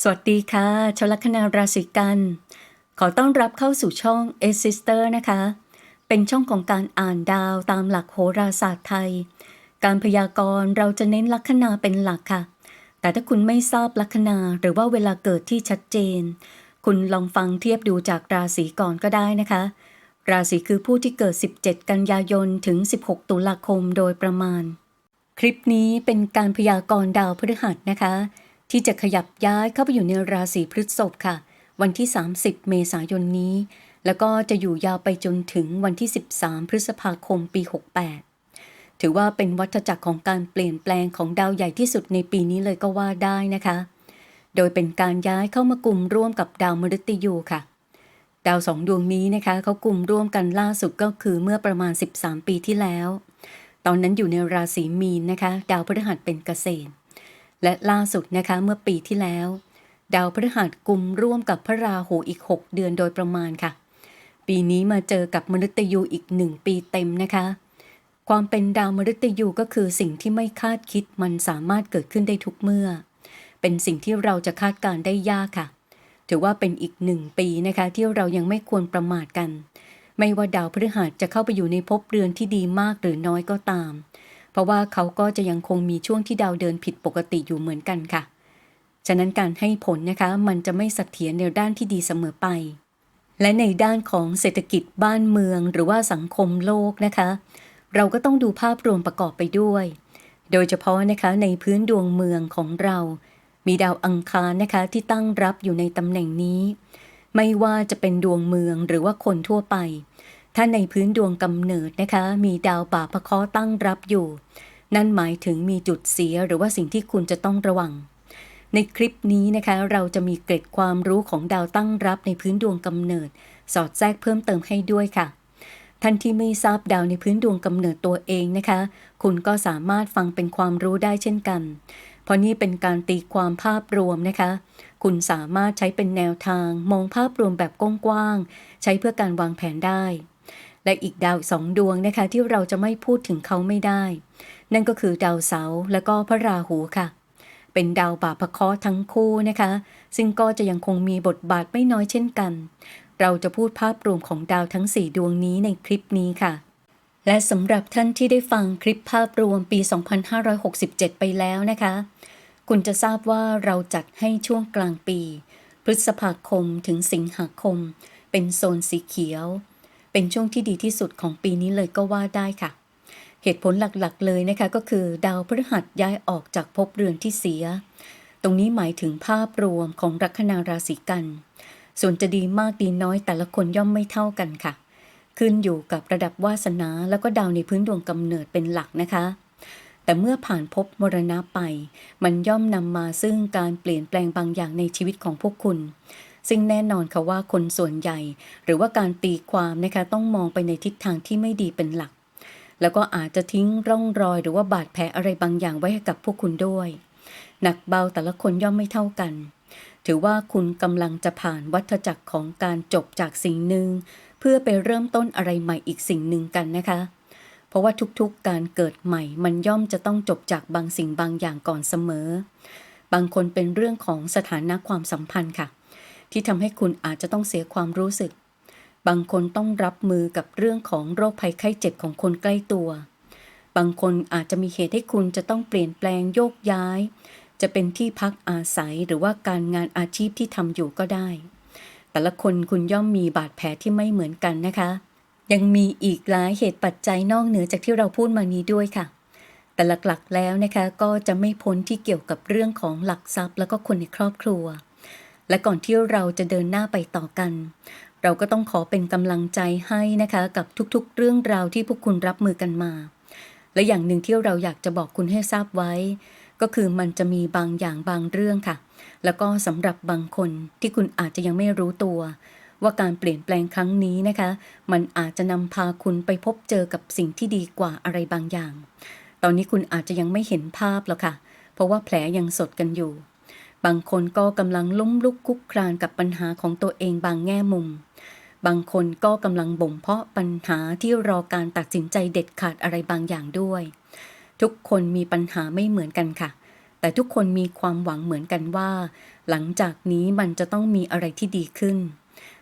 สวัสดีค่ะชลคนาราศีกัน ขอต้อนรับเข้าสู่ช่อง a s i s t e r นะคะ เป็นช่องของการอ่านดาวตามหลักโหราศาสตร์ไทย การพยากรณ์เราจะเน้นลัคนาเป็นหลักค่ะ แต่ถ้าคุณไม่ทราบลัคนาหรือว่าเวลาเกิดที่ชัดเจน คุณลองฟังเทียบดูจากราศีก่อนก็ได้นะคะ ราศีคือผู้ที่เกิด 17 กันยายนถึง 16 ตุลาคมโดยประมาณ คลิปนี้เป็นการพยากรณ์ดาวพฤหัสนะคะ ที่จะขยับย้ายเข้าไปอยู่ในราศีพฤษภค่ะ วันที่ 30 เมษายนนี้ แล้วก็จะอยู่ยาวไปจนถึงวันที่ 13 พฤษภาคมปี 68 ถือว่าเป็นวัฏจักรของการเปลี่ยนแปลงของดาวใหญ่ที่สุดในปีนี้เลยก็ว่าได้นะคะ โดยเป็นการย้ายเข้ามากลุ่มร่วมกับดาวมฤตยูค่ะ ดาวสองดวงนี้นะคะเขากลุ่มร่วมกันล่าสุดก็คือเมื่อประมาณ 13 ปีที่แล้ว ตอนนั้นอยู่ในราศีมีนนะคะ ดาวพฤหัสเป็นเกษตร และล่าสุดนะคะเมื่อปีที่แล้ว ดาวพฤหัสกุมร่วมกับพระราหูอีก 6 เดือนโดยประมาณค่ะ ปีนี้มาเจอกับมฤตยูอีกหนึ่งปีเต็มนะคะ ความเป็นดาวมฤตยูก็คือสิ่งที่ไม่คาดคิดมันสามารถเกิดขึ้นได้ทุกเมื่อ เป็นสิ่งที่เราจะคาดการได้ยากค่ะ ถือว่าเป็นอีกหนึ่งปีนะคะที่เรายังไม่ควรประมาทกัน ไม่ว่าดาวพฤหัสจะเข้าไปอยู่ในภพเรือนที่ดีมากหรือน้อยก็ตาม เพราะว่าเขาก็จะยังคงมีช่วงที่ดาวเดินผิดปกติอยู่เหมือนกันค่ะ ฉะนั้นการให้ผลนะคะมันจะไม่เสถียรในด้านที่ดีเสมอไป และในด้านของเศรษฐกิจบ้านเมืองหรือว่าสังคมโลกนะคะ เราก็ต้องดูภาพรวมประกอบไปด้วย โดยเฉพาะนะคะในพื้นดวงเมืองของเรา มีดาวอังคารนะคะที่ตั้งรับอยู่ในตำแหน่งนี้ ไม่ว่าจะเป็นดวงเมืองหรือว่าคนทั่วไป ถ้าในพื้นดวงกำเนิดนะคะ มีดาวป่าพะเคราะห์ตั้งรับอยู่ นั่นหมายถึงมีจุดเสียหรือว่าสิ่งที่คุณจะต้องระวัง ในคลิปนี้นะคะ เราจะมีเกร็ดความรู้ของดาวตั้งรับในพื้นดวงกำเนิด สอดแทรกเพิ่มเติมให้ด้วยค่ะ ท่านที่ไม่ทราบดาวในพื้นดวงกำเนิดตัวเองนะคะ คุณก็สามารถฟังเป็นความรู้ได้เช่นกัน เพราะนี่เป็นการตีความภาพรวมนะคะคุณสามารถใช้เป็นแนวทางมองภาพรวมแบบกว้างๆใช้เพื่อการวางแผนได้ และอีกดาวสองดวงนะคะที่เราจะไม่พูดถึงเขาไม่ได้ นั่นก็คือดาวเสาร์และก็พระราหูค่ะ เป็นดาวบาปะเคราะทั้งคู่นะคะ ซึ่งก็จะยังคงมีบทบาทไม่น้อยเช่นกัน เราจะพูดภาพรวมของดาวทั้ง 4 ดวงนี้ในคลิปนี้ค่ะ และสำหรับท่านที่ได้ฟังคลิปภาพรวมปี 2567 ไปแล้วนะคะ คุณจะทราบว่าเราจัดให้ช่วงกลางปี พฤษภาคมถึงสิงหาคมเป็นโซนสีเขียว เป็นช่วงที่ดีที่สุดของปีนี้เลยก็ว่าได้ค่ะ เหตุผลหลักๆเลยนะคะก็คือดาวพฤหัสย้ายออกจากภพเรือนที่เสีย ตรงนี้หมายถึงภาพรวมของลัคนาราศีกัน ส่วนจะดีมากดีน้อยแต่ละคนย่อมไม่เท่ากันค่ะ ขึ้นอยู่กับระดับวาสนาแล้วก็ดาวในพื้นดวงกำเนิดเป็นหลักนะคะแต่เมื่อผ่านภพมรณะไป มันย่อมนำมาซึ่งการเปลี่ยนแปลงบางอย่างในชีวิตของพวกคุณ ซึ่งแน่นอนค่ะว่าคนส่วนใหญ่ หรือว่าการตีความนะคะต้องมองไปในทิศทางที่ไม่ดีเป็นหลัก แล้วก็อาจจะทิ้งร่องรอย หรือว่าบาดแผลอะไรบางอย่างไว้ให้กับพวกคุณด้วย หนักเบาแต่ละคนย่อมไม่เท่ากัน ถือว่าคุณกำลังจะผ่านวัฏจักรของการจบจากสิ่งหนึ่ง เพื่อไปเริ่มต้นอะไรใหม่อีกสิ่งหนึ่งกันนะคะเพราะว่าทุกๆ การเกิดใหม่มันย่อมจะต้องจบจากบางสิ่งบางอย่างก่อนเสมอ บางคนเป็นเรื่องของสถานะความสัมพันธ์ค่ะ ที่ทำให้คุณอาจจะต้องเสียความรู้สึก บางคนต้องรับมือกับเรื่องของโรคภัยไข้เจ็บของคนใกล้ตัว บางคนอาจจะมีเหตุให้คุณจะต้องเปลี่ยนแปลงโยกย้าย จะเป็นที่พักอาศัยหรือว่าการงานอาชีพที่ทำอยู่ก็ได้ แต่ละคนคุณย่อมมีบาดแผลที่ไม่เหมือนกันนะคะ ยังมีอีกหลายเหตุปัจจัยนอกเหนือจากที่เราพูดมานี้ด้วยค่ะแต่หลักๆ แล้วนะคะก็จะไม่พ้นที่เกี่ยวกับเรื่องของหลักทรัพย์แล้วก็คนในครอบครัว และก่อนที่เราจะเดินหน้าไปต่อกัน เราก็ต้องขอเป็นกำลังใจให้นะคะกับทุกๆ เรื่องราวที่พวกคุณรับมือกันมา และอย่างหนึ่งที่เราอยากจะบอกคุณให้ทราบไว้ ก็คือมันจะมีบางอย่างบางเรื่องค่ะ แล้วก็สำหรับบางคนที่คุณอาจจะยังไม่รู้ตัว ว่าการเปลี่ยนแปลงครั้งนี้นะคะ มันอาจจะนำพาคุณไปพบเจอกับสิ่งที่ดีกว่าอะไรบางอย่าง ตอนนี้คุณอาจจะยังไม่เห็นภาพหรอกค่ะ เพราะว่าแผลยังสดกันอยู่ บางคนก็กำลังล้มลุกคลุกคลานกับปัญหาของตัวเองบางแง่มุม บางคนก็กำลังบ่มเพาะปัญหาที่รอการตัดสินใจเด็ดขาดอะไรบางอย่างด้วย ทุกคนมีปัญหาไม่เหมือนกันค่ะ แต่ทุกคนมีความหวังเหมือนกันว่า หลังจากนี้มันจะต้องมีอะไรที่ดีขึ้น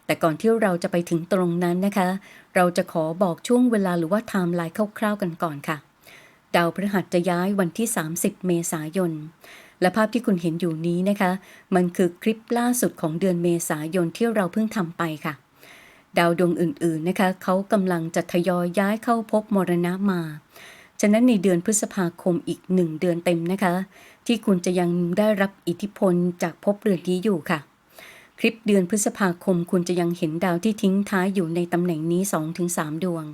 แต่ก่อนที่เราจะไปถึงตรงนั้นนะคะ เราจะขอบอกช่วงเวลาหรือว่าไทม์ไลน์คร่าวๆกันก่อนค่ะ ดาวพฤหัสจะย้ายวันที่ 30 เมษายน และภาพที่คุณเห็นอยู่นี้นะคะ มันคือคลิปล่าสุดของเดือนเมษายนที่เราเพิ่งทำไปค่ะ ดาวดวงอื่นๆนะคะเขากำลังจะทยอยย้ายเข้าพบมรณะมา ฉะนั้นในเดือนพฤษภาคมอีกหนึ่งเดือนเต็มนะคะ ที่คุณจะยังได้รับอิทธิพลจากภพเรือนนี้อยู่ค่ะ คลิปเดือนพฤษภาคมคุณจะยังเห็นดาวที่ทิ้งท้ายอยู่ในตำแหน่งนี้ 2-3 ดวง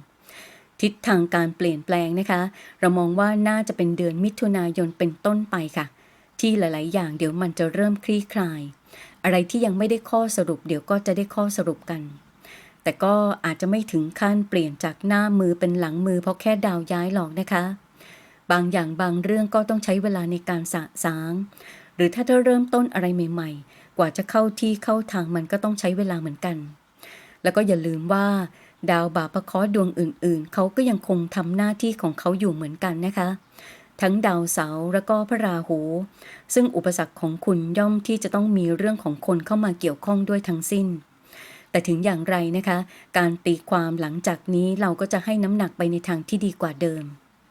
ทิศทางการเปลี่ยนแปลงนะคะ เรามองว่าน่าจะเป็นเดือนมิถุนายนเป็นต้นไปค่ะ ที่หลาย ๆ อย่างเดี๋ยวมันจะเริ่มคลี่คลาย อะไรที่ยังไม่ได้ข้อสรุป เดี๋ยวก็จะได้ข้อสรุปกัน แต่ก็อาจจะไม่ถึงขั้นเปลี่ยนจากหน้ามือเป็นหลังมือเพราะแค่ดาวย้ายหรอกนะคะ บางอย่างบางเรื่องก็ต้องใช้เวลาในการสะสาง หรือถ้าเธอเริ่มต้นอะไรใหม่ ๆ กว่าจะเข้าที่เข้าทางมันก็ต้องใช้เวลาเหมือนกัน แล้วก็อย่าลืมว่า ดาวบาปะเคราะห์ดวงอื่น ๆ เขาก็ยังคงทำหน้าที่ของเขาอยู่เหมือนกันนะคะ ทั้งดาวเสาร์แล้วก็พระราหู ซึ่งอุปสรรคของคุณย่อมที่จะต้องมีเรื่องของคนเข้ามาเกี่ยวข้องด้วยทั้งสิ้น แต่ถึงอย่างไรนะคะ การตีความหลังจากนี้เราก็จะให้น้ำหนักไปในทางที่ดีกว่าเดิม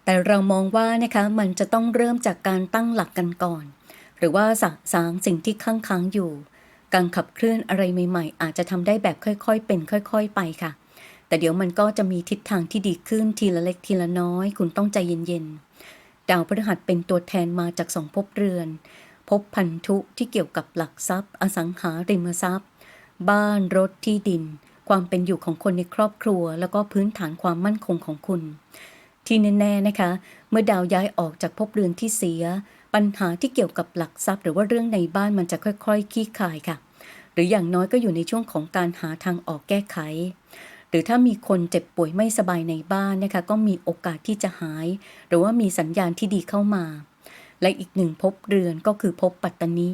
แต่เรามองว่านะคะมันจะต้องเริ่มจากการตั้งหลักกันก่อน หรือว่าสะสางสิ่งที่ค้างค้างอยู่ การขับเคลื่อนอะไรใหม่ ๆ อาจจะทำได้แบบค่อยๆ เป็นค่อย ๆ ไปค่ะแต่เดี๋ยวมันก็จะมีทิศทางที่ดีขึ้นทีละเล็กทีละน้อย คุณต้องใจเย็นๆ ดาวพฤหัสเป็นตัวแทนมาจากสองภพเรือนภพพันธุที่เกี่ยวกับหลักทรัพย์ อสังหาริมทรัพย์ บ้านรถที่ดิน ความเป็นอยู่ของคนในครอบครัว แล้วก็พื้นฐานความมั่นคงของคุณ ที่แน่ๆนะคะ เมื่อดาวย้ายออกจากภพเรือนที่เสีย ปัญหาที่เกี่ยวกับหลักทรัพย์ หรือว่าเรื่องในบ้านมันจะค่อยๆคลี่คลายค่ะ หรืออย่างน้อยก็อยู่ในช่วงของการหาทางออกแก้ไข รือถ้ามีคนเจ็บป่วยไม่สบายในบ้านนะคะก็มีโอกาสที่จะหาย หรือว่ามีสัญญาณที่ดีเข้ามา และอีกหนึ่งภพเรือนก็คือภพปัตตนิ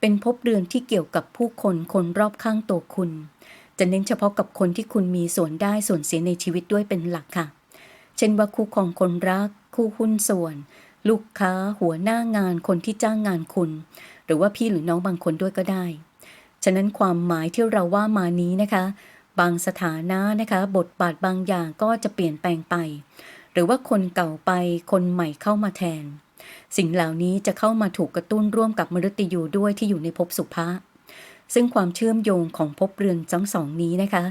เป็นภพเรือนที่เกี่ยวกับผู้คนคนรอบข้างตัวคุณ จะเน้นเฉพาะกับคนที่คุณมีส่วนได้ส่วนเสียในชีวิตด้วยเป็นหลักค่ะ เช่นว่าคู่ครองคนรัก คู่หุ้นส่วน ลูกค้า หัวหน้างานคนที่จ้างงานคุณ หรือว่าพี่หรือน้องบางคนด้วยก็ได้ ฉะนั้นความหมายที่เราว่ามานี้นะคะ บางสถานะนะคะ บทบาทบางอย่างก็จะเปลี่ยนแปลงไป หรือว่าคนเก่าไปคนใหม่เข้ามาแทน สิ่งเหล่านี้จะเข้ามาถูกกระตุ้นร่วมกับมฤตยูด้วยที่อยู่ในภพสุภะซึ่งความเชื่อมโยงของภพเรือนทั้งสองนี้นะคะ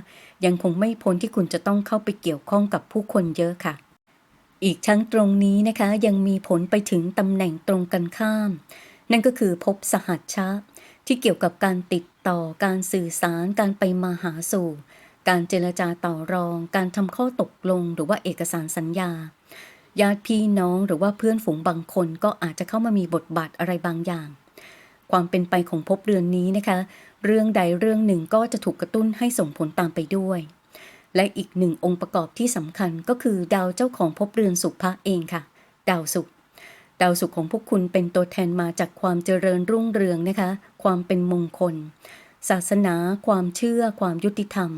ยังคงไม่พ้นที่คุณจะต้องเข้าไปเกี่ยวข้องกับผู้คนเยอะค่ะ อีกทั้งตรงนี้นะคะยังมีผลไปถึงตำแหน่งตรงกันข้าม นั่นก็คือภพสหัชชะ ที่เกี่ยวกับการติดต่อการสื่อสารการไปมาหาสู่ การเจรจาต่อรอง การทำข้อตกลง หรือว่าเอกสารสัญญา ญาติพี่น้องหรือว่าเพื่อนฝูงบางคนก็อาจจะเข้ามามีบทบาทอะไรบางอย่าง ความเป็นไปของภพเรือนนี้นะคะ เรื่องใดเรื่องหนึ่งก็จะถูกกระตุ้นให้ส่งผลตามไปด้วย และอีกหนึ่งองค์ประกอบที่สำคัญก็คือดาวเจ้าของภพเรือนสุภะเองค่ะ ดาวศุกร์ ดาวศุกร์ของพวกคุณเป็นตัวแทนมาจากความเจริญรุ่งเรืองนะคะ ความเป็นมงคล ศาสนา ความเชื่อ ความยุติธรรม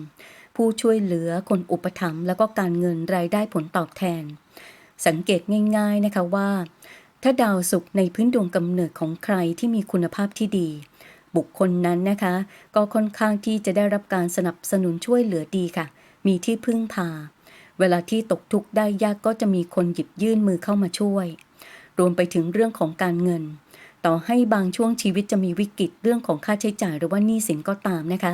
ผู้ช่วยเหลือคนอุปถัมภ์แล้วก็การเงินรายได้ผลตอบแทน สังเกตง่าย ๆนะคะว่า ถ้าดาวศุกร์ในพื้นดวงกำเนิดของใครที่มีคุณภาพที่ดี บุคคลนั้นนะคะ ก็ค่อนข้างที่จะได้รับการสนับสนุนช่วยเหลือดีค่ะ มีที่พึ่งพา เวลาที่ตกทุกข์ได้ยากก็จะมีคนหยิบยื่นมือเข้ามาช่วย รวมไปถึงเรื่องของการเงิน ต่อให้บางช่วงชีวิตจะมีวิกฤตเรื่องของค่าใช้จ่ายหรือว่าหนี้สินก็ตามนะคะ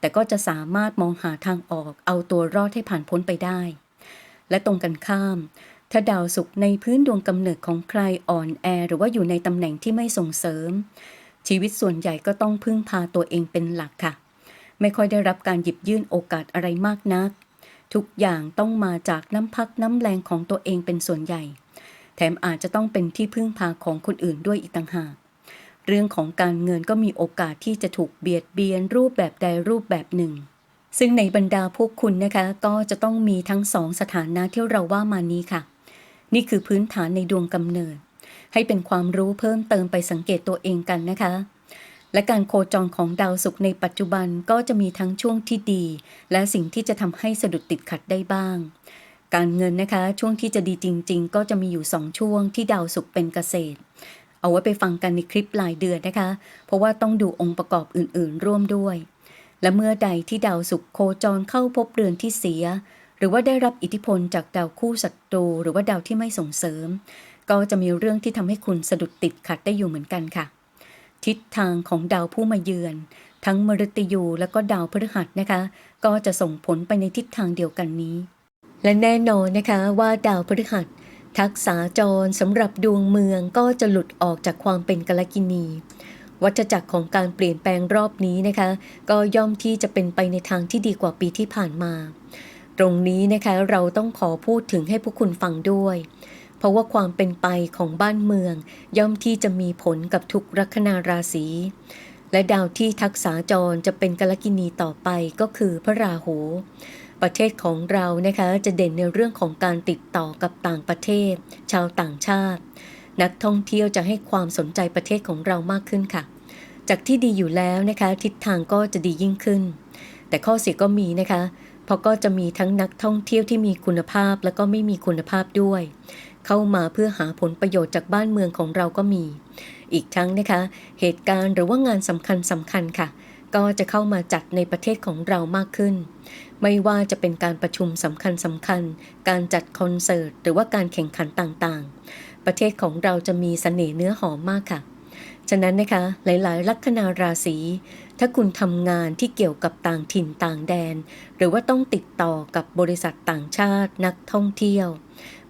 แต่ก็จะสามารถมองหาทางออกเอาตัวรอดให้ผ่านพ้นไปได้ และตรงกันข้าม ถ้าดาวศุกร์ในพื้นดวงกำเนิดของใครอ่อนแอ หรือว่าอยู่ในตำแหน่งที่ไม่ส่งเสริม ชีวิตส่วนใหญ่ก็ต้องพึ่งพาตัวเองเป็นหลักค่ะ ไม่ค่อยได้รับการหยิบยื่นโอกาสอะไรมากนัก ทุกอย่างต้องมาจากน้ำพักน้ำแรงของตัวเองเป็นส่วนใหญ่ แถมอาจจะต้องเป็นที่พึ่งพาของคนอื่นด้วยอีกต่างหาก เรื่องของการเงินก็มีโอกาสที่จะถูกเบียดเบียนรูปแบบใดรูปแบบหนึ่ง ซึ่งในบรรดาพวกคุณนะคะ ก็จะต้องมีทั้งสองสถานะที่เราว่ามานี้ค่ะ นี่คือพื้นฐานในดวงกำเนิด ให้เป็นความรู้เพิ่มเติมไปสังเกตตัวเองกันนะคะและการโคจรของดาวศุกร์ในปัจจุบันก็จะมีทั้งช่วงที่ดี และสิ่งที่จะทำให้สะดุดติดขัดได้บ้าง การเงินนะคะช่วงที่จะดีจริง ๆ ก็จะมีอยู่สองช่วงที่ดาวศุกร์เป็นเกษตร เอาไว้ไปฟังกันในคลิปรายเดือนนะคะ เพราะว่าต้องดูองค์ประกอบอื่นๆ ร่วมด้วย และเมื่อใดที่ดาวศุกร์โคจรเข้าพบเรือนที่เสีย หรือว่าได้รับอิทธิพลจากดาวคู่ศัตรู หรือว่าดาวที่ไม่ส่งเสริม ก็จะมีเรื่องที่ทำให้คุณสะดุดติดขัดได้อยู่เหมือนกันค่ะ ทิศทางของดาวผู้มาเยือน ทั้งมฤตยูและก็ดาวพฤหัสนะคะ ก็จะส่งผลไปในทิศทางเดียวกันนี้ และแน่นอนนะคะว่าดาวพฤหัส ทักษาจรสำหรับดวงเมืองก็จะหลุดออกจากความเป็นกลกินี วัฏจักรของการเปลี่ยนแปลงรอบนี้นะคะ ก็ย่อมที่จะเป็นไปในทางที่ดีกว่าปีที่ผ่านมา ตรงนี้นะคะเราต้องขอพูดถึงให้พวกคุณฟังด้วย เพราะว่าความเป็นไปของบ้านเมือง ย่อมที่จะมีผลกับทุกลัคนาราศีและดาวที่ทักษาจรจะเป็นกลกินีต่อไปก็คือพระราหู ประเทศของเรานะคะจะเด่นในเรื่องของการติดต่อกับต่างประเทศ ชาวต่างชาติ นักท่องเที่ยวจะให้ความสนใจประเทศของเรามากขึ้นค่ะ จากที่ดีอยู่แล้วนะคะทิศทางก็จะดียิ่งขึ้น แต่ข้อเสียก็มีนะคะ เพราะก็จะมีทั้งนักท่องเที่ยวที่มีคุณภาพและก็ไม่มีคุณภาพด้วย เข้ามาเพื่อหาผลประโยชน์จากบ้านเมืองของเราก็มี อีกทั้งนะคะ เหตุการณ์หรือว่างานสำคัญสำคัญค่ะก็จะเข้ามาจัดในประเทศของเรามากขึ้น ไม่ว่าจะเป็นการประชุมสำคัญสำคัญ การจัดคอนเสิร์ต หรือว่าการแข่งขันต่างๆ ประเทศของเราจะมีเสน่ห์เนื้อหอมมากค่ะ ฉะนั้นนะคะ หลายๆ ลัคนาราศี ถ้าคุณทำงานที่เกี่ยวกับต่างถิ่นต่างแดน หรือว่าต้องติดต่อกับบริษัทต่างชาตินักท่องเที่ยว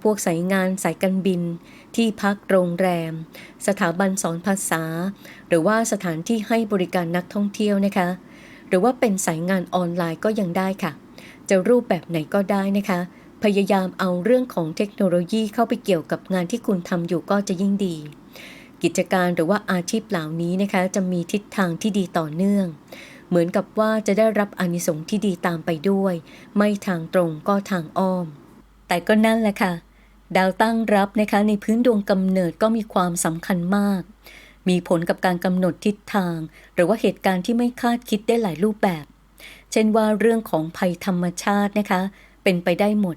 พวกสายงานสายการบิน ที่พักโรงแรม สถาบันสอนภาษา หรือว่าสถานที่ให้บริการนักท่องเที่ยวนะคะ หรือว่าเป็นสายงานออนไลน์ก็ยังได้ค่ะ จะรูปแบบไหนก็ได้นะคะ พยายามเอาเรื่องของเทคโนโลยีเข้าไปเกี่ยวกับงานที่คุณทำอยู่ก็จะยิ่งดี กิจการหรือว่าอาชีพเหล่านี้นะคะ จะมีทิศทางที่ดีต่อเนื่อง เหมือนกับว่าจะได้รับอานิสงส์ที่ดีตามไปด้วย ไม่ทางตรงก็ทางอ้อม แต่ก็นั่นแหละค่ะ ดาวตั้งรับนะคะในพื้นดวงกำเนิดก็มีความสำคัญมาก มีผลกับการกำหนดทิศทาง หรือว่าเหตุการณ์ที่ไม่คาดคิดได้หลายรูปแบบ เช่นว่าเรื่องของภัยธรรมชาตินะคะ เป็นไปได้หมด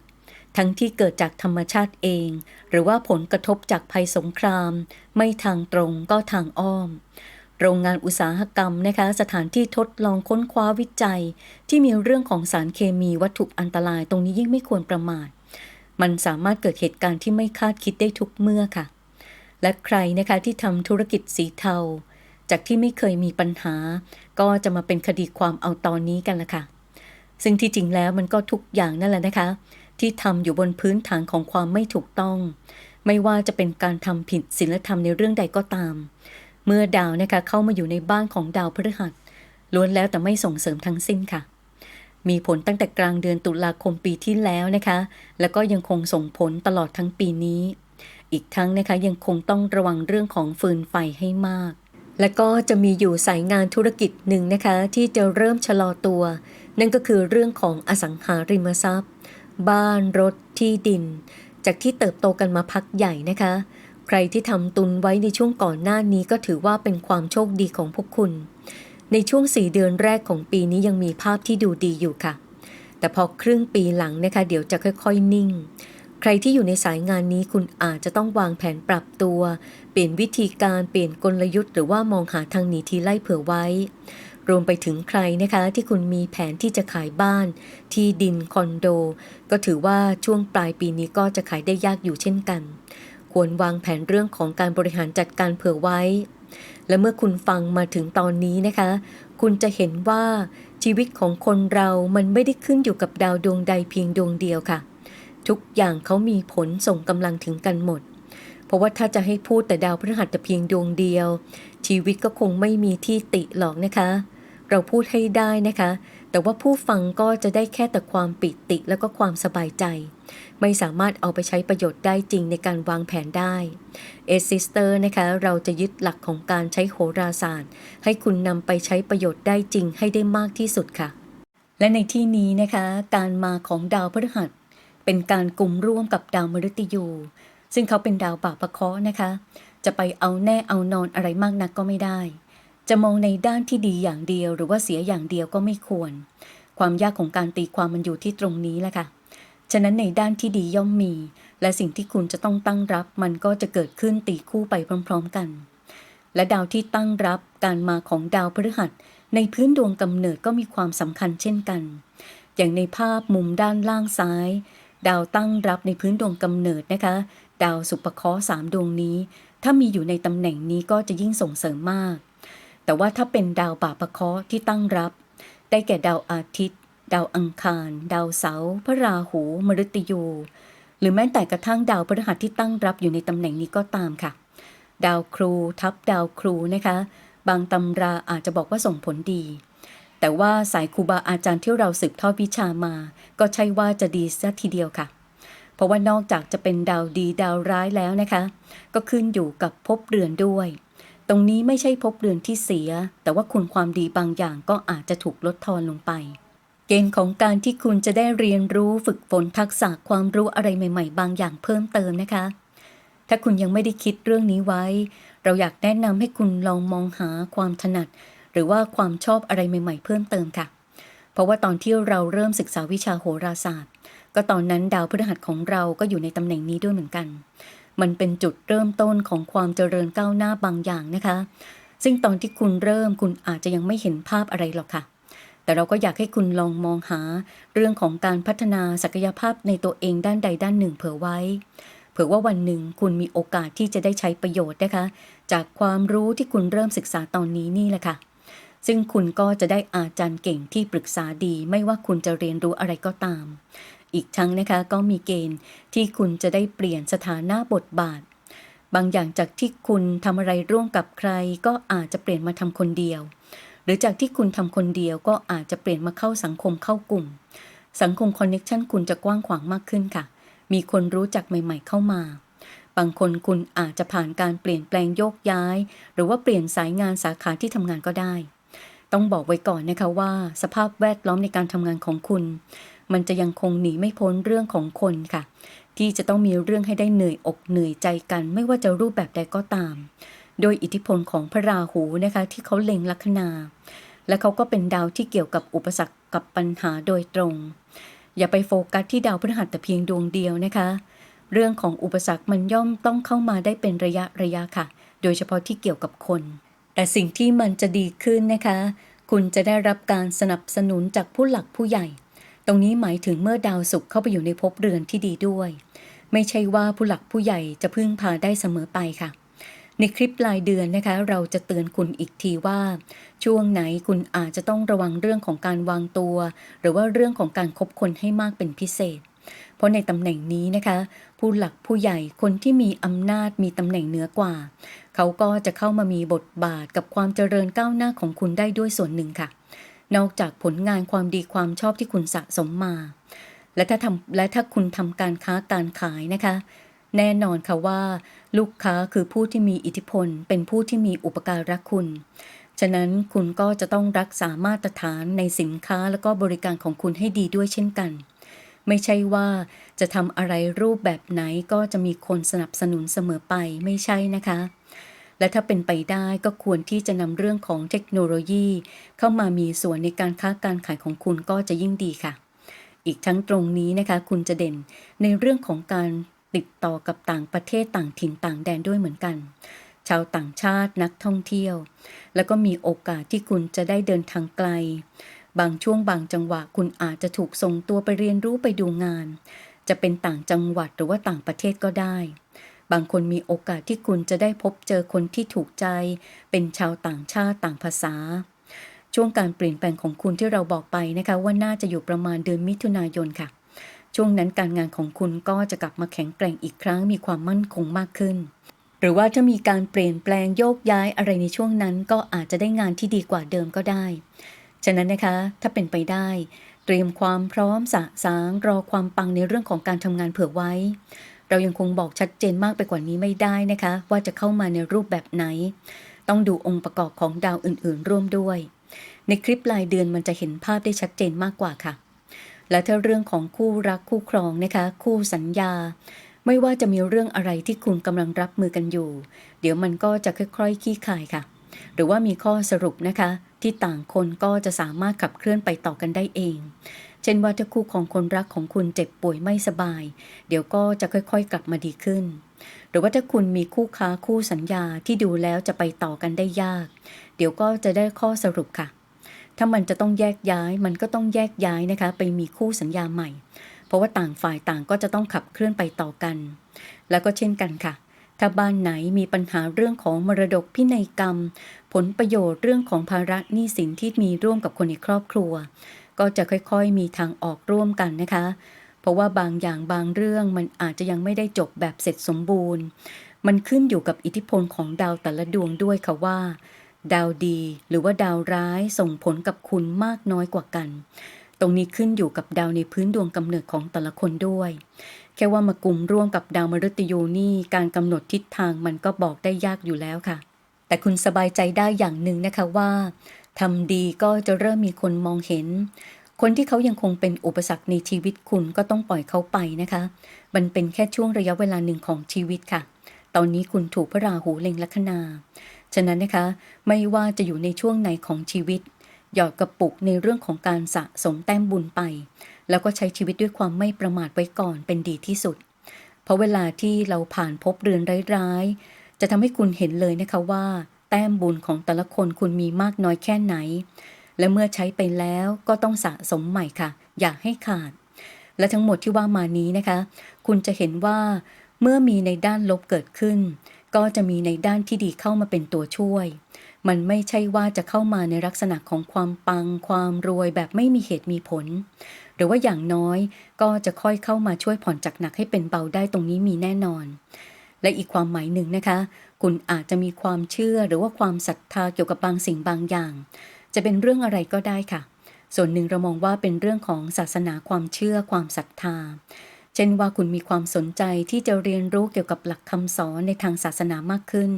ทั้งที่เกิดจากธรรมชาติเอง หรือว่าผลกระทบจากภัยสงคราม ไม่ทางตรงก็ทางอ้อม โรงงานอุตสาหกรรมนะคะ สถานที่ทดลองค้นคว้าวิจัย ที่มีเรื่องของสารเคมีวัตถุอันตรายตรงนี้ยิ่งไม่ควรประมาทมันสามารถเกิดเหตุการณ์ที่ไม่คาดคิดได้ทุกเมื่อค่ะ และใครนะคะที่ทำธุรกิจสีเทา จากที่ไม่เคยมีปัญหา ก็จะมาเป็นคดีความเอาตอนนี้กันละค่ะ ซึ่งที่จริงแล้วมันก็ทุกอย่างนั่นแหละนะคะ ที่ทำอยู่บนพื้นฐานของความไม่ถูกต้อง ไม่ว่าจะเป็นการทำผิดศีลธรรมในเรื่องใดก็ตาม เมื่อดาวนะคะเข้ามาอยู่ในบ้านของดาวพฤหัสล้วนแล้วแต่ไม่ส่งเสริมทั้งสิ้นค่ะมีผลตั้งแต่กลางเดือนตุลาคมปีที่แล้วนะคะ แล้วก็ยังคงส่งผลตลอดทั้งปีนี้ อีกทั้งนะคะยังคงต้องระวังเรื่องของฟืนไฟให้มาก และก็จะมีอยู่สายงานธุรกิจหนึ่งนะคะ ที่จะเริ่มชะลอตัว นั่นก็คือเรื่องของอสังหาริมทรัพย์ บ้านรถที่ดิน จากที่เติบโตกันมาพักใหญ่นะคะ ใครที่ทำตุนไว้ในช่วงก่อนหน้านี้ก็ถือว่าเป็นความโชคดีของพวกคุณ ในช่วง4เดือนแรกของปีนี้ยังมีภาพที่ดูดีอยู่ค่ะ แต่พอครึ่งปีหลังนะคะ เดี๋ยวจะค่อยๆนิ่ง ใครที่อยู่ในสายงานนี้คุณอาจจะต้องวางแผนปรับตัว เปลี่ยนวิธีการเปลี่ยนกลยุทธ์หรือว่ามองหาทางหนีทีไล่เผื่อไว้ รวมไปถึงใครนะคะที่คุณมีแผนที่จะขายบ้าน ที่ดินคอนโด ก็ถือว่าช่วงปลายปีนี้ก็จะขายได้ยากอยู่เช่นกัน ควรวางแผนเรื่องของการบริหารจัดการเผื่อไว้ และเมื่อคุณฟังมาถึงตอนนี้นะคะ คุณจะเห็นว่าชีวิตของคนเรามันไม่ได้ขึ้นอยู่กับดาวดวงใดเพียงดวงเดียวค่ะ ทุกอย่างเขามีผลส่งกำลังถึงกันหมด เพราะว่าถ้าจะให้พูดแต่ดาวพฤหัสแต่เพียงดวงเดียว ชีวิตก็คงไม่มีที่ติหรอกนะคะ เราพูดให้ได้นะคะ แต่ว่าผู้ฟังก็จะได้แค่แต่ความปิติแล้วก็ความสบายใจ ไม่สามารถเอาไปใช้ประโยชน์ได้จริงในการวางแผนได้เอซิสเตอร์นะคะ เราจะยึดหลักของการใช้โหราศาสตร์ ให้คุณนำไปใช้ประโยชน์ได้จริงให้ได้มากที่สุดค่ะและในที่นี้นะคะ การมาของดาวพฤหัส เป็นการกลุ่มร่วมกับดาวมฤตยู ซึ่งเขาเป็นดาวบาปะเคาะนะคะ จะไปเอาแน่เอานอนอะไรมากนักก็ไม่ได้ จะมองในด้านที่ดีอย่างเดียวหรือว่าเสียอย่างเดียวก็ไม่ควร ความยากของการตีความมันอยู่ที่ตรงนี้แหละค่ะ ฉะนั้นในด้านที่ดีย่อมมี และสิ่งที่คุณจะต้องตั้งรับ มันก็จะเกิดขึ้นตีคู่ไปพร้อม ๆกัน และดาวที่ตั้งรับการมาของดาวพฤหัส ในพื้นดวงกำเนิดก็มีความสำคัญเช่นกันอย่างในภาพมุมด้านล่างซ้าย ดาวตั้งรับในพื้นดวงกำเนิดนะคะ ดาวสุปเคราะห์สามดวงนี้ ถ้ามีอยู่ในตำแหน่งนี้ก็จะยิ่งส่งเสริมมาก แต่ว่าถ้าเป็นดาวป่าปะเคราะห์ที่ตั้งรับ ได้แก่ดาวอาทิตย์ ดาวอังคาร ดาวเสาร์พระราหู มฤตยู หรือแม้แต่กระทั่งดาวพฤหัสที่ตั้งรับอยู่ในตำแหน่งนี้ก็ตามค่ะ ดาวครูทับดาวครูนะคะ บางตำราอาจจะบอกว่าส่งผลดี แต่ว่าสายครูบาอาจารย์ที่เราสืบทอดวิชามา ก็ใช่ว่าจะดีซะทีเดียวค่ะ เพราะว่านอกจากจะเป็นดาวดีดาวร้ายแล้วนะคะ ก็ขึ้นอยู่กับภพเรือนด้วย ตรงนี้ไม่ใช่ภพเรือนที่เสีย แต่ว่าคุณความดีบางอย่างก็อาจจะถูกลดทอนลงไป เกณฑ์ของการที่คุณจะได้เรียนรู้ฝึกฝนทักษะความรู้อะไรใหม่ ๆ บางอย่างเพิ่มเติมนะคะ ถ้าคุณยังไม่ได้คิดเรื่องนี้ไว้ เราอยากแนะนำให้คุณลองมองหาความถนัด หรือว่าความชอบอะไรใหม่ ๆ เพิ่มเติมค่ะ เพราะว่าตอนที่เราเริ่มศึกษาวิชาโหราศาสตร์ ก็ตอนนั้นดาวพฤหัสของเราก็อยู่ในตำแหน่งนี้ด้วยเหมือนกัน มันเป็นจุดเริ่มต้นของความเจริญก้าวหน้าบางอย่างนะคะ ซึ่งตอนที่คุณเริ่มคุณอาจจะยังไม่เห็นภาพอะไรหรอกค่ะแต่เราก็อยากให้คุณลองมองหาเรื่องของการพัฒนาศักยภาพในตัวเองด้านใดด้านหนึ่งเผื่อไว้ เผื่อว่าวันหนึ่งคุณมีโอกาสที่จะได้ใช้ประโยชน์นะคะ จากความรู้ที่คุณเริ่มศึกษาตอนนี้นี่แหละค่ะ ซึ่งคุณก็จะได้อาจารย์เก่งที่ปรึกษาดี ไม่ว่าคุณจะเรียนรู้อะไรก็ตาม อีกทั้งนะคะก็มีเกณฑ์ที่คุณจะได้เปลี่ยนสถานะบทบาท บางอย่างจากที่คุณทำอะไรร่วมกับใคร ก็อาจจะเปลี่ยนมาทำคนเดียว หรือจากที่คุณทำคนเดียวก็อาจจะเปลี่ยนมาเข้าสังคมเข้ากลุ่ม สังคมคอนเน็ชันคุณจะกว้างขวางมากขึ้นค่ะ มีคนรู้จักใหม่ ๆ เข้ามาบางคนคุณอาจจะผ่านการเปลี่ยนแปลงโยกย้าย หรือว่าเปลี่ยนสายงานสาขาที่ทำงานก็ได้ ต้องบอกไว้ก่อนนะคะว่า สภาพแวดล้อมในการทำงานของคุณ มันจะยังคงหนีไม่พ้นเรื่องของคนค่ะ ที่จะต้องมีเรื่องให้ได้เหนื่อยอกเหนื่อยใจกัน ไม่ว่าจะรูปแบบใดก็ตาม โดยอิทธิพลของพระราหูนะคะที่เขาเล็งลัคนา และเขาก็เป็นดาวที่เกี่ยวกับอุปสรรคกับปัญหาโดยตรง อย่าไปโฟกัสที่ดาวพฤหัสแต่เพียงดวงเดียวนะคะ เรื่องของอุปสรรคมันย่อมต้องเข้ามาได้เป็นระยะระยะค่ะ โดยเฉพาะที่เกี่ยวกับคน แต่สิ่งที่มันจะดีขึ้นนะคะ คุณจะได้รับการสนับสนุนจากผู้หลักผู้ใหญ่ ตรงนี้หมายถึงเมื่อดาวศุกร์เข้าไปอยู่ในภพเรือนที่ดีด้วย ไม่ใช่ว่าผู้หลักผู้ใหญ่จะพึ่งพาได้เสมอไปค่ะในคลิปรายเดือนนะคะ เราจะเตือนคุณอีกทีว่า ช่วงไหนคุณอาจจะต้องระวังเรื่องของการวางตัว หรือว่าเรื่องของการคบคนให้มากเป็นพิเศษ เพราะในตำแหน่งนี้นะคะ ผู้หลักผู้ใหญ่คนที่มีอำนาจมีตำแหน่งเหนือกว่า เขาก็จะเข้ามามีบทบาทกับความเจริญก้าวหน้าของคุณได้ด้วยส่วนหนึ่งค่ะ นอกจากผลงานความดีความชอบที่คุณสะสมมา และถ้าทำและถ้าคุณทำการค้าการขายนะคะ แน่นอนค่ะว่า ลูกค้าคือผู้ที่มีอิทธิพล เป็นผู้ที่มีอุปการะคุณฉะนั้นคุณก็จะต้องรักษามาตรฐานในสินค้าและก็บริการของคุณให้ดีด้วยเช่นกัน ไม่ใช่ว่าจะทำอะไรรูปแบบไหนก็จะมีคนสนับสนุนเสมอไปไม่ใช่นะคะ และถ้าเป็นไปได้ก็ควรที่จะนำเรื่องของเทคโนโลยี เข้ามามีส่วนในการค้าการขายของคุณก็จะยิ่งดีค่ะ อีกทั้งตรงนี้นะคะ คุณจะเด่นในเรื่องของการติดต่อกับต่างประเทศต่างถิ่นต่างแดนด้วยเหมือนกัน ชาวต่างชาตินักท่องเที่ยว แล้วก็มีโอกาสที่คุณจะได้เดินทางไกล บางช่วงบางจังหวะคุณอาจจะถูกส่งตัวไปเรียนรู้ไปดูงาน จะเป็นต่างจังหวัดหรือว่าต่างประเทศก็ได้ บางคนมีโอกาสที่คุณจะได้พบเจอคนที่ถูกใจ เป็นชาวต่างชาติต่างภาษา ช่วงการเปลี่ยนแปลงของคุณที่เราบอกไปนะคะว่าน่าจะอยู่ประมาณเดือนมิถุนายนค่ะ ช่วงนั้นการงานของคุณก็จะกลับมาแข็งแกร่งอีกครั้งมีความมั่นคงมากขึ้นหรือว่าถ้ามีการเปลี่ยนแปลงโยกย้ายอะไรในช่วงนั้นก็อาจจะได้งานที่ดีกว่าเดิมก็ได้ ฉะนั้นนะคะถ้าเป็นไปได้ เตรียมความพร้อมสะสางรอความปังในเรื่องของการทำงานเผื่อไว้ เรายังคงบอกชัดเจนมากไปกว่านี้ไม่ได้นะคะ ว่าจะเข้ามาในรูปแบบไหน ต้องดูองค์ประกอบของดาวอื่นๆ ร่วมด้วย ในคลิปรายเดือนมันจะเห็นภาพได้ชัดเจนมากกว่าค่ะ และถ้าเรื่องของคู่รักคู่ครองนะคะ คู่สัญญาไม่ว่าจะมีเรื่องอะไรที่คุณกำลังรับมือกันอยู่ เดี๋ยวมันก็จะค่อยๆขี้คายค่ะ หรือว่ามีข้อสรุปนะคะ ที่ต่างคนก็จะสามารถขับเคลื่อนไปต่อกันได้เอง เช่นว่าถ้าคู่ของคนรักของคุณเจ็บป่วยไม่สบาย เดี๋ยวก็จะค่อยๆ กลับมาดีขึ้น หรือว่าถ้าคุณมีคู่ค้าคู่สัญญาที่ดูแล้วจะไปต่อกันได้ยาก เดี๋ยวก็จะได้ข้อสรุปค่ะ ถ้ามันจะต้องแยกย้ายมันก็ต้องแยกย้ายนะคะ ไปมีคู่สัญญาใหม่ เพราะว่าต่างฝ่ายต่างก็จะต้องขับเคลื่อนไปต่อกัน แล้วก็เช่นกันค่ะ ถ้าบ้านไหนมีปัญหาเรื่องของมรดกพินัยกรรม ผลประโยชน์เรื่องของภาระหนี้สินที่มีร่วมกับคนในครอบครัว ก็จะค่อยๆ มีทางออกร่วมกันนะคะ เพราะว่าบางอย่างบางเรื่องมันอาจจะยังไม่ได้จบแบบเสร็จสมบูรณ์ มันขึ้นอยู่กับอิทธิพลของดาวแต่ละดวงด้วยค่ะว่า ดาวดีหรือว่าดาวร้ายส่งผลกับคุณมากน้อยกว่ากันตรงนี้ขึ้นอยู่กับดาวในพื้นดวงกำเนิดของแต่ละคนด้วย แค่ว่ามากลุ่มร่วมกับดาวมฤตยูนี่การกำหนดทิศทางมันก็บอกได้ยากอยู่แล้วค่ะ แต่คุณสบายใจได้อย่างหนึ่งนะคะว่าทำดีก็จะเริ่มมีคนมองเห็น คนที่เขายังคงเป็นอุปสรรคในชีวิตคุณก็ต้องปล่อยเขาไปนะคะ มันเป็นแค่ช่วงระยะเวลาหนึ่งของชีวิตค่ะ ตอนนี้คุณถูกพระราหูเล็งลัคนา ฉะนั้นนะคะ ไม่ว่าจะอยู่ในช่วงไหนของชีวิต หยอดกระปุกในเรื่องของการสะสมแต้มบุญไป แล้วก็ใช้ชีวิตด้วยความไม่ประมาทไว้ก่อนเป็นดีที่สุด เพราะเวลาที่เราผ่านพบเรือนร้ายๆ จะทำให้คุณเห็นเลยนะคะว่า แต้มบุญของแต่ละคนคุณมีมากน้อยแค่ไหน และเมื่อใช้ไปแล้วก็ต้องสะสมใหม่ค่ะ อย่าให้ขาด และทั้งหมดที่ว่ามานี้นะคะ คุณจะเห็นว่าเมื่อมีในด้านลบเกิดขึ้น ก็จะมีในด้านที่ดีเข้ามาเป็นตัวช่วย มันไม่ใช่ว่าจะเข้ามาในลักษณะของความปัง ความรวยแบบไม่มีเหตุมีผล หรือว่าอย่างน้อยก็จะค่อยเข้ามาช่วยผ่อนจากหนักให้เป็นเบาได้ตรงนี้มีแน่นอน และอีกความหมายหนึ่งนะคะ คุณอาจจะมีความเชื่อหรือว่าความศรัทธาเกี่ยวกับบางสิ่งบางอย่าง จะเป็นเรื่องอะไรก็ได้ค่ะ ส่วนหนึ่งเรามองว่าเป็นเรื่องของศาสนาความเชื่อความศรัทธาเช่นว่าคุณมีความสนใจที่จะเรียนรู้เกี่ยวกับหลักคำสอนในทางศาสนามากขึ้น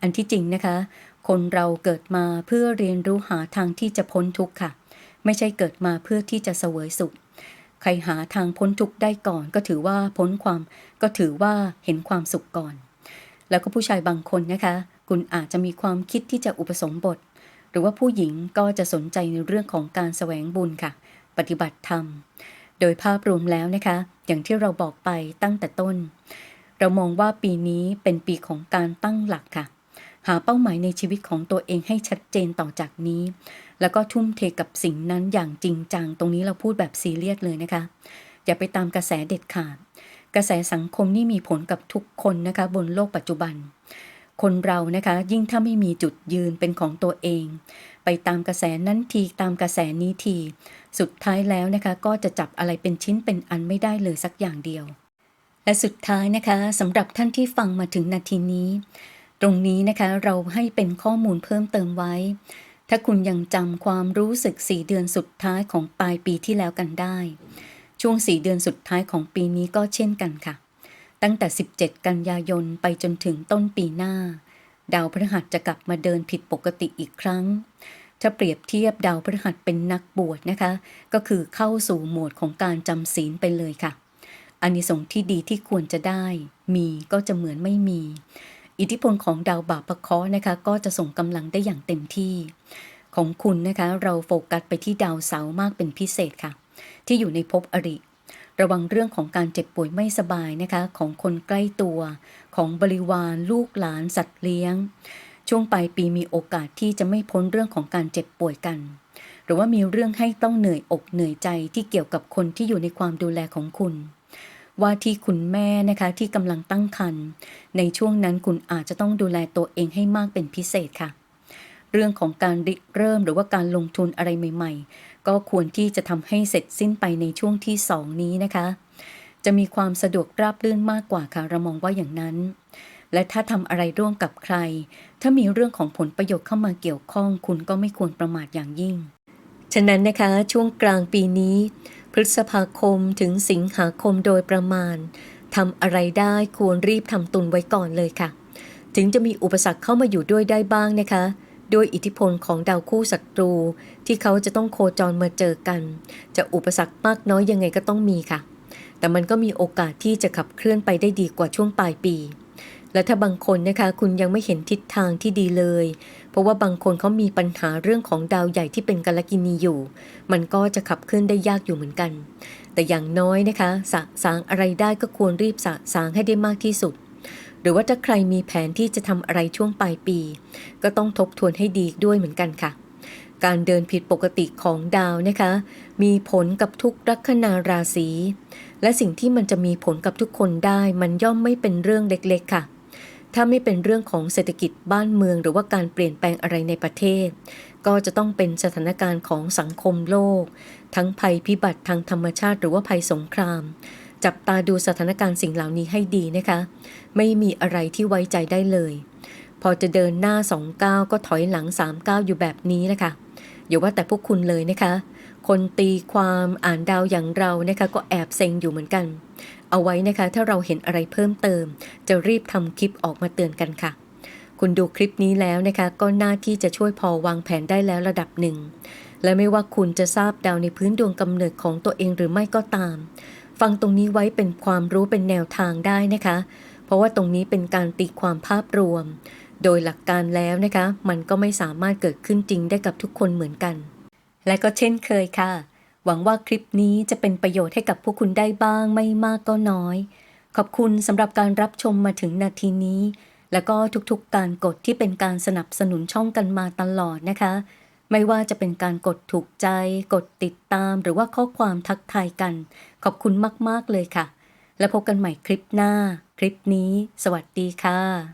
อันที่จริงนะคะ คนเราเกิดมาเพื่อเรียนรู้หาทางที่จะพ้นทุกข์ค่ะ ไม่ใช่เกิดมาเพื่อที่จะเสวยสุข ใครหาทางพ้นทุกข์ได้ก่อน ก็ถือว่าพ้นความ ก็ถือว่าเห็นความสุขก่อน แล้วก็ผู้ชายบางคนนะคะ คุณอาจจะมีความคิดที่จะอุปสมบท หรือว่าผู้หญิงก็จะสนใจในเรื่องของการแสวงบุญค่ะ ปฏิบัติธรรม โดยภาพรวมแล้วนะคะ อย่างที่เราบอกไปตั้งแต่ต้น เรามองว่าปีนี้เป็นปีของการตั้งหลักค่ะ หาเป้าหมายในชีวิตของตัวเองให้ชัดเจนต่อจากนี้ แล้วก็ทุ่มเทกับสิ่งนั้นอย่างจริงจัง ตรงนี้เราพูดแบบซีเรียสเลยนะคะ อย่าไปตามกระแสเด็ดขาด กระแสสังคมนี่มีผลกับทุกคนนะคะ บนโลกปัจจุบัน คนเรานะคะยิ่งถ้าไม่มีจุดยืนเป็นของตัวเอง ไปตามกระแสนั้นทีตามกระแสนี้ที สุดท้ายแล้วนะคะก็จะจับอะไรเป็นชิ้นเป็นอันไม่ได้เลยสักอย่างเดียวและสุดท้ายนะคะสำหรับท่านที่ฟังมาถึงนาทีนี้ ตรงนี้นะคะเราให้เป็นข้อมูลเพิ่มเติมไว้ ถ้าคุณยังจำความรู้สึกสี่เดือนสุดท้ายของปลายปีที่แล้วกันได้ ช่วงสี่เดือนสุดท้ายของปีนี้ก็เช่นกันค่ะ ตั้งแต่ 17 กันยายนไปจนถึงต้นปีหน้า ดาวพฤหัสจะกลับมาเดินผิดปกติอีกครั้ง ถ้าเปรียบเทียบดาวพฤหัสเป็นนักบวชนะคะ ก็คือเข้าสู่โหมดของการจำศีลไปเลยค่ะอานิสงส์ที่ดีที่ควรจะได้ มีก็จะเหมือนไม่มี อิทธิพลของดาวบาปะเคาะนะคะก็จะส่งกำลังได้อย่างเต็มที่ ของคุณนะคะเราโฟกัสไปที่ดาวเสาร์มากเป็นพิเศษค่ะ ที่อยู่ในภพอริ ระวังเรื่องของการเจ็บป่วยไม่สบายนะคะของคนใกล้ตัว ของบริวารลูกหลานสัตว์เลี้ยง ช่วงปลายปีมีโอกาสที่จะไม่พ้นเรื่องของการเจ็บป่วยกันหรือว่ามีเรื่องให้ต้องเหนื่อยอกเหนื่อยใจที่เกี่ยวกับคนที่อยู่ในความดูแลของคุณ ว่าที่คุณแม่นะคะที่กำลังตั้งครรภ์ในช่วงนั้นคุณอาจจะต้องดูแลตัวเองให้มากเป็นพิเศษค่ะ เรื่องของการริเริ่มหรือว่าการลงทุนอะไรใหม่ ๆ ก็ควรที่จะทำให้เสร็จสิ้นไปในช่วงที่สองนี้นะคะ จะมีความสะดวกราบรื่นมากกว่าค่ะเรามองว่าอย่างนั้น และถ้าทำอะไรร่วมกับใคร ถ้ามีเรื่องของผลประโยชน์เข้ามาเกี่ยวข้อง คุณก็ไม่ควรประมาทอย่างยิ่งฉะนั้นนะคะช่วงกลางปีนี้ พฤษภาคมถึงสิงหาคมโดยประมาณทำอะไรได้ควรรีบทำตุนไว้ก่อนเลยค่ะ ถึงจะมีอุปสรรคเข้ามาอยู่ด้วยได้บ้างนะคะ ด้วยอิทธิพลของดาวคู่ศัตรู ที่เขาจะต้องโคจรมาเจอกัน จะอุปสรรคมากน้อยยังไงก็ต้องมีค่ะ แต่มันก็มีโอกาสที่จะขับเคลื่อนไปได้ดีกว่าช่วงปลายปี และถ้าบางคนนะคะคุณยังไม่เห็นทิศทางที่ดีเลย เพราะว่าบางคนเขามีปัญหาเรื่องของดาวใหญ่ที่เป็นกาลกินีอยู่ มันก็จะขับเคลื่อนได้ยากอยู่เหมือนกัน แต่อย่างน้อยนะคะ สะสางอะไรได้ก็ควรรีบสะสางให้ได้มากที่สุด หรือว่าถ้าใครมีแผนที่จะทำอะไรช่วงปลายปี ก็ต้องทบทวนให้ดีด้วยเหมือนกันค่ะ การเดินผิดปกติของดาวนะคะ มีผลกับทุกลัคนาราศีและสิ่งที่มันจะมีผลกับทุกคนได้ มันย่อมไม่เป็นเรื่องเล็กๆค่ะ ถ้าไม่เป็นเรื่องของเศรษฐกิจบ้านเมือง หรือว่าการเปลี่ยนแปลงอะไรในประเทศ ก็จะต้องเป็นสถานการณ์ของสังคมโลก ทั้งภัยพิบัติทางธรรมชาติ หรือว่าภัยสงคราม จับตาดูสถานการณ์สิ่งเหล่านี้ให้ดีนะคะ ไม่มีอะไรที่ไว้ใจได้เลย พอจะเดินหน้าสองก้าวก็ถอยหลังสามก้าวอยู่แบบนี้แหละคะอย่าว่าแต่พวกคุณเลยนะคะ คนตีความอ่านดาวอย่างเรานะคะก็แอบเซ็งอยู่เหมือนกัน เอาไว้นะคะถ้าเราเห็นอะไรเพิ่มเติม จะรีบทำคลิปออกมาเตือนกันค่ะ คุณดูคลิปนี้แล้วนะคะ ก็น่าที่จะช่วยพอวางแผนได้แล้วระดับหนึ่ง และไม่ว่าคุณจะทราบดาวในพื้นดวงกำเนิดของตัวเองหรือไม่ก็ตาม ฟังตรงนี้ไว้เป็นความรู้เป็นแนวทางได้นะคะ เพราะว่าตรงนี้เป็นการตีความภาพรวม โดยหลักการแล้วนะคะ มันก็ไม่สามารถเกิดขึ้นจริงได้กับทุกคนเหมือนกัน และก็เช่นเคยค่ะ หวังว่าคลิปนี้จะเป็นประโยชน์ให้กับผู้คุณได้บ้างไม่มากก็น้อย ขอบคุณสำหรับการรับชมมาถึงนาทีนี้ แล้วก็ทุกๆการกดที่เป็นการสนับสนุนช่องกันมาตลอดนะคะ ไม่ว่าจะเป็นการกดถูกใจ กดติดตาม หรือว่าข้อความทักทายกัน ขอบคุณมากๆเลยค่ะ แล้วพบกันใหม่คลิปหน้า คลิปนี้ สวัสดีค่ะ